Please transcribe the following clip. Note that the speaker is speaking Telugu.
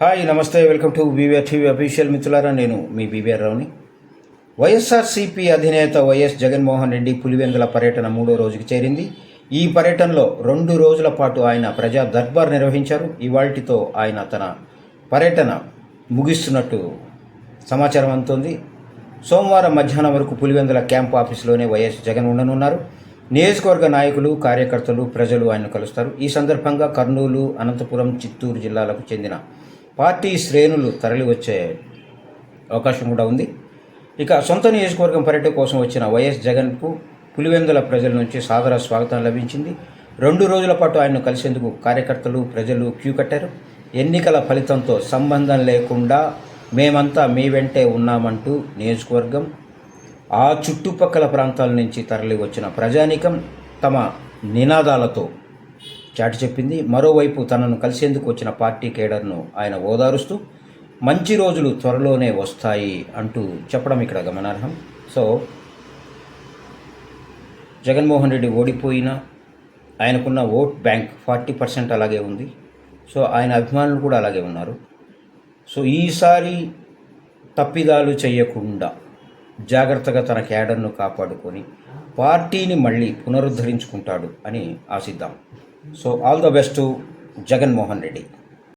హాయ్ నమస్తే welcome to BVR TV official మిత్రులారా నేను మీ బీవీఆర్ రావుని వైఎస్ఆర్సీపీ అధినేత వైఎస్ జగన్మోహన్ రెడ్డి పులివెందుల పర్యటన మూడో రోజుకి చేరింది. ఈ పర్యటనలో రెండు రోజుల పాటు ఆయన ప్రజా దర్బార్ నిర్వహించారు. ఇవాల్టితో ఆయన తన పర్యటన ముగిస్తున్నట్టు సమాచారం అందుతోంది. సోమవారం మధ్యాహ్నం వరకు పులివెందుల క్యాంప్ ఆఫీసులోనే వైఎస్ జగన్ ఉండనున్నారు. నియోజకవర్గ నాయకులు కార్యకర్తలు ప్రజలు ఆయన కలుస్తారు. ఈ సందర్భంగా కర్నూలు అనంతపురం చిత్తూరు జిల్లాలకు చెందిన పార్టీ శ్రేణులు తరలివచ్చే అవకాశం కూడా ఉంది. ఇక సొంత నియోజకవర్గం పర్యటన కోసం వచ్చిన వైఎస్ జగన్కు పులివెందుల ప్రజల నుంచి సాదర స్వాగతం లభించింది. రెండు రోజుల పాటు ఆయన్ను కలిసేందుకు కార్యకర్తలు ప్రజలు క్యూ కట్టారు. ఎన్నికల ఫలితంతో సంబంధం లేకుండా మేమంతా మీ వెంటే ఉన్నామంటూ నియోజకవర్గం ఆ చుట్టుపక్కల ప్రాంతాల నుంచి తరలి వచ్చిన ప్రజానీకం తమ నినాదాలతో చాటి చెప్పింది. మరోవైపు తనను కలిసేందుకు వచ్చిన పార్టీ కేడర్ను ఆయన ఓదారుస్తూ మంచి రోజులు త్వరలోనే వస్తాయి అంటూ చెప్పడం ఇక్కడ గమనార్హం. సో జగన్మోహన్ రెడ్డి ఓడిపోయినా ఆయనకున్న ఓట్ బ్యాంక్ ఫార్టీ పర్సెంట్ అలాగే ఉంది. సో ఆయన అభిమానులు కూడా అలాగే ఉన్నారు. సో ఈసారి తప్పిదాలు చేయకుండా జాగ్రత్తగా తన క్యాడర్ను కాపాడుకొని పార్టీని మళ్ళీ పునరుద్ధరించుకుంటాడు అని ఆశిద్దాం. So all the best Jaganmohan Reddy